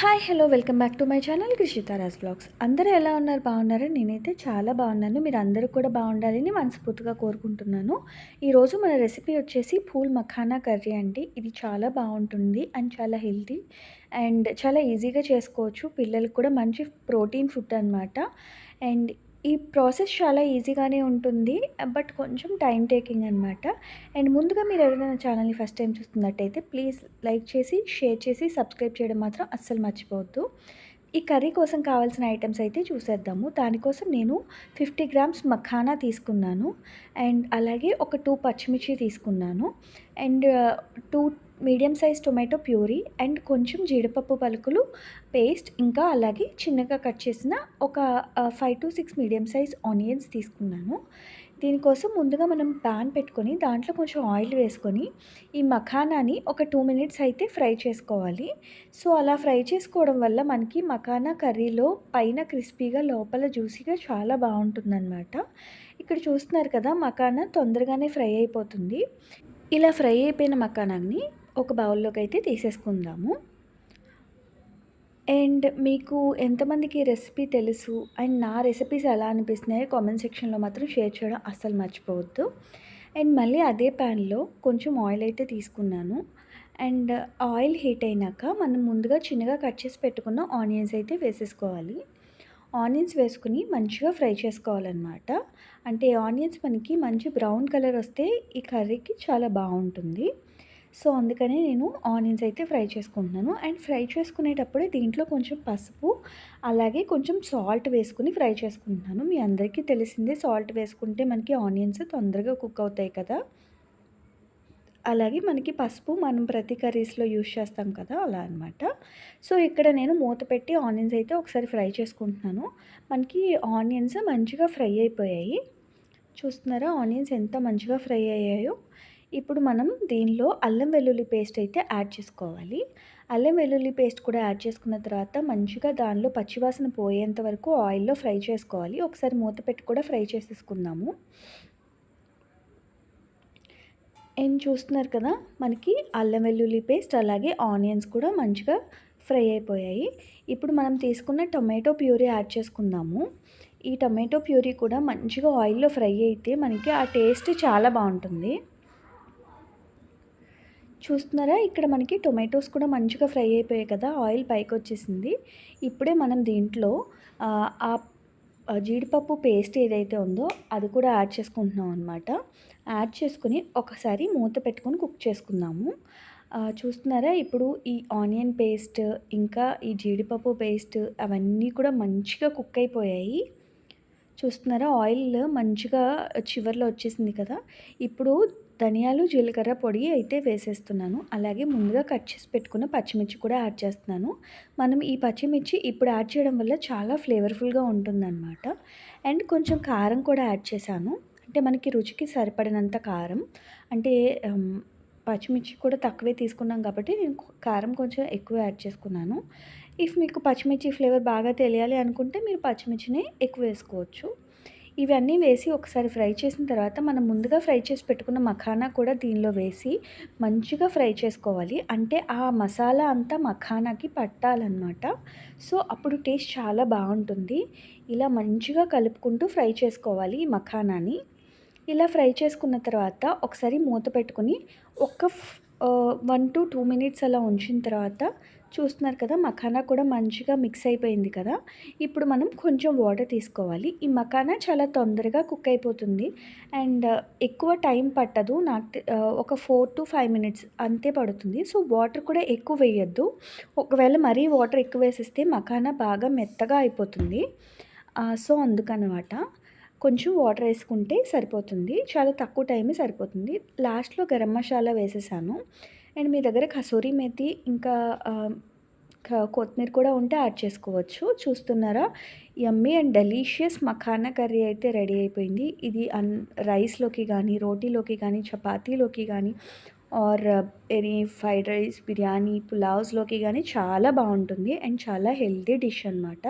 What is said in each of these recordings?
Hi hello welcome back to my channel Krishitaraj blogs. అందరూ ఎలా ఉన్నారు? బాగున్నారా? నేనైతే చాలా బాగున్నాను. మీరు అందరూ కూడా బాగుండాలని మనస్ఫూర్తిగా కోరుకుంటున్నాను. ఈరోజు మన రెసిపీ వచ్చేసి పూల్ మఖానా కర్రీ అండి. ఇది చాలా బాగుంటుంది అండ్ చాలా హెల్తీ అండ్ చాలా ఈజీగా చేసుకోవచ్చు. పిల్లలకు కూడా మంచి ప్రోటీన్ ఫుడ్ అనమాట అండ్ ఈ ప్రాసెస్ చాలా ఈజీగానే ఉంటుంది బట్ కొంచెం టైం టేకింగ్ అనమాట అండ్ ముందుగా మీరు ఎవరైనా ఛానల్ని ఫస్ట్ టైం చూస్తున్నట్టయితే ప్లీజ్ లైక్ చేసి షేర్ చేసి సబ్స్క్రైబ్ చేయడం మాత్రం అస్సలు మర్చిపోవద్దు. ఈ కర్రీ కోసం కావాల్సిన ఐటమ్స్ అయితే చూసేద్దాము. దానికోసం నేను ఫిఫ్టీ గ్రామ్స్ మఖానా తీసుకున్నాను. అండ్ అలాగే ఒక టూ పచ్చిమిర్చి తీసుకున్నాను. And two medium size tomato puree and కొంచెం జీడిపప్పు పలుకులు పేస్ట్ ఇంకా అలాగే చిన్నగా కట్ చేసిన ఒక five to six medium size onions తీసుకున్నాను. దీనికోసం ముందుగా మనం ప్యాన్ పెట్టుకొని దాంట్లో కొంచెం ఆయిల్ వేసుకొని ఈ మఖానాని ఒక టూ మినిట్స్ అయితే ఫ్రై చేసుకోవాలి. సో అలా ఫ్రై చేసుకోవడం వల్ల మనకి మఖానా కర్రీలో పైన క్రిస్పీగా లోపల జ్యూసీగా చాలా బాగుంటుందన్నమాట. ఇక్కడ చూస్తున్నారు కదా మఖానా తొందరగానే ఫ్రై అయిపోతుంది. ఇలా ఫ్రై అయిపోయిన మఖానాన్ని ఒక బౌల్లోకి అయితే తీసేసుకుందాము. అండ్ మీకు ఎంతమందికి రెసిపీ తెలుసు? అండ్ నా రెసిపీస్ ఎలా అనిపిస్తున్నాయో కామెంట్ సెక్షన్లో మాత్రం షేర్ చేయడం అస్సలు మర్చిపోవద్దు. అండ్ మళ్ళీ అదే ప్యాన్లో కొంచెం ఆయిల్ అయితే తీసుకున్నాను. అండ్ ఆయిల్ హీట్ అయినాక మనం ముందుగా చిన్నగా కట్ చేసి పెట్టుకున్న ఆనియన్స్ అయితే వేసేసుకోవాలి. ఆనియన్స్ వేసుకుని మంచిగా ఫ్రై చేసుకోవాలన్నమాట. అంటే ఆనియన్స్ మనకి మంచి బ్రౌన్ కలర్ వస్తే ఈ కర్రీకి చాలా బాగుంటుంది. సో అందుకనే నేను ఆనియన్స్ అయితే ఫ్రై చేసుకుంటున్నాను. అండ్ ఫ్రై చేసుకునేటప్పుడే దీంట్లో కొంచెం పసుపు అలాగే కొంచెం సాల్ట్ వేసుకుని ఫ్రై చేసుకుంటున్నాను. మీ అందరికీ తెలిసిందే సాల్ట్ వేసుకుంటే మనకి ఆనియన్స్ తొందరగా కుక్ అవుతాయి కదా. అలాగే మనకి పసుపు మనం ప్రతి కర్రీస్లో యూజ్ చేస్తాం కదా అలా అనమాట సో ఇక్కడ నేను మూత పెట్టి ఆనియన్స్ అయితే ఒకసారి ఫ్రై చేసుకుంటున్నాను. మనకి ఆనియన్స్ మంచిగా ఫ్రై అయిపోయాయి. చూస్తున్నారా ఆనియన్స్ ఎంత మంచిగా ఫ్రై అయ్యాయో? ఇప్పుడు మనం దీనిలో అల్లం వెల్లుల్లి పేస్ట్ అయితే యాడ్ చేసుకోవాలి. అల్లం వెల్లుల్లి పేస్ట్ కూడా యాడ్ చేసుకున్న తర్వాత మంచిగా దానిలో పచ్చివాసన పోయేంత వరకు ఆయిల్లో ఫ్రై చేసుకోవాలి. ఒకసారి మూత పెట్టి కూడా ఫ్రై చేసేసుకుందాము. ఏం చూస్తున్నారు కదా? మనకి అల్లం వెల్లుల్లి పేస్ట్ అలాగే ఆనియన్స్ కూడా మంచిగా ఫ్రై అయిపోయాయి. ఇప్పుడు మనం తీసుకున్న టొమాటో ప్యూరీ యాడ్ చేసుకుందాము. ఈ టొమాటో ప్యూరీ కూడా మంచిగా ఆయిల్లో ఫ్రై అయితే మనకి ఆ టేస్ట్ చాలా బాగుంటుంది. చూస్తున్నారా? ఇక్కడ మనకి టొమాటోస్ కూడా మంచిగా ఫ్రై అయిపోయాయి కదా ఆయిల్ పైకి వచ్చేసింది. ఇప్పుడే మనం దీంట్లో ఆ జీడిపప్పు పేస్ట్ ఏదైతే ఉందో అది కూడా యాడ్ చేసుకుంటున్నాం అనమాట యాడ్ చేసుకుని ఒకసారి మూత పెట్టుకొని కుక్ చేసుకుందాము. చూస్తున్నారా? ఇప్పుడు ఈ ఆనియన్ పేస్ట్ ఇంకా ఈ జీడిపప్పు పేస్ట్ అవన్నీ కూడా మంచిగా కుక్ అయిపోయాయి. చూస్తున్నారా? ఆయిల్ మంచిగా చివర్లో వచ్చేసింది కదా. ఇప్పుడు ధనియాలు జీలకర్ర పొడి అయితే వేసేస్తున్నాను. అలాగే ముందుగా కట్ చేసి పెట్టుకున్న పచ్చిమిర్చి కూడా యాడ్ చేస్తున్నాను. మనం ఈ పచ్చిమిర్చి ఇప్పుడు యాడ్ చేయడం వల్ల చాలా ఫ్లేవర్ఫుల్గా ఉంటుందన్నమాట. అండ్ కొంచెం కారం కూడా యాడ్ చేశాను. అంటే మనకి రుచికి సరిపడినంత కారం. అంటే పచ్చిమిర్చి కూడా తక్కువే తీసుకున్నాం కాబట్టి నేను కారం కొంచెం ఎక్కువ యాడ్ చేసుకున్నాను. ఇఫ్ మీకు పచ్చిమిర్చి ఫ్లేవర్ బాగా తెలియాలి అనుకుంటే మీరు పచ్చిమిర్చిని ఎక్కువ వేసుకోవచ్చు. ఇవన్నీ వేసి ఒకసారి ఫ్రై చేసిన తర్వాత మనం ముందుగా ఫ్రై చేసి పెట్టుకున్న మఖానా కూడా దీనిలో వేసి మంచిగా ఫ్రై చేసుకోవాలి. అంటే ఆ మసాలా అంతా మఖానాకి పట్టాలన్నమాట. సో అప్పుడు టేస్ట్ చాలా బాగుంటుంది. ఇలా మంచిగా కలుపుకుంటూ ఫ్రై చేసుకోవాలి ఈ మఖానాని. ఇలా ఫ్రై చేసుకున్న తర్వాత ఒకసారి మూత పెట్టుకుని ఒక వన్ టు టూ మినిట్స్ అలా ఉంచిన తర్వాత చూస్తున్నారు కదా మఖానా కూడా మంచిగా మిక్స్ అయిపోయింది కదా. ఇప్పుడు మనం కొంచెం వాటర్ తీసుకోవాలి. ఈ మఖానా చాలా తొందరగా కుక్ అయిపోతుంది. అండ్ ఎక్కువ టైం పట్టదు. నాకు ఒక ఫోర్ టు ఫైవ్ మినిట్స్ అంతే పడుతుంది. సో వాటర్ కూడా ఎక్కువ వేయద్దు. ఒకవేళ మరీ వాటర్ ఎక్కువ వేసేస్తే మఖానా బాగా మెత్తగా అయిపోతుంది. సో అందుకనమాట. కొంచెం వాటర్ వేసుకుంటే సరిపోతుంది. చాలా తక్కువ టైమే సరిపోతుంది. లాస్ట్లో గరం మసాలా వేసేసాను. అండ్ మీ దగ్గర కసూరి మేతి ఇంకా కొత్తిమీర కూడా ఉంటే యాడ్ చేసుకోవచ్చు. చూస్తున్నారా? Yummy and delicious makhana curry అయితే రెడీ అయిపోయింది. ఇది అన్ రైస్లోకి కానీ రోటీలోకి కానీ చపాతీలోకి కానీ or any fried rice biryani పులావ్స్లోకి కానీ చాలా బాగుంటుంది. అండ్ చాలా హెల్తీ డిష్ అనమాట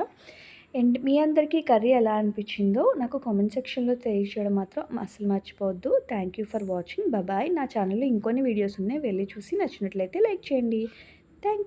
అండ్ మీ అందరికీ కర్రీ ఎలా అనిపించిందో నాకు కామెంట్ సెక్షన్లో తెలియచేయడం మాత్రం అసలు మర్చిపోవద్దు. Thank you for watching bye నా ఛానల్లో ఇంకొన్ని వీడియోస్ ఉన్నాయి. వెళ్ళి చూసి నచ్చినట్లయితే లైక్ చేయండి. Thank you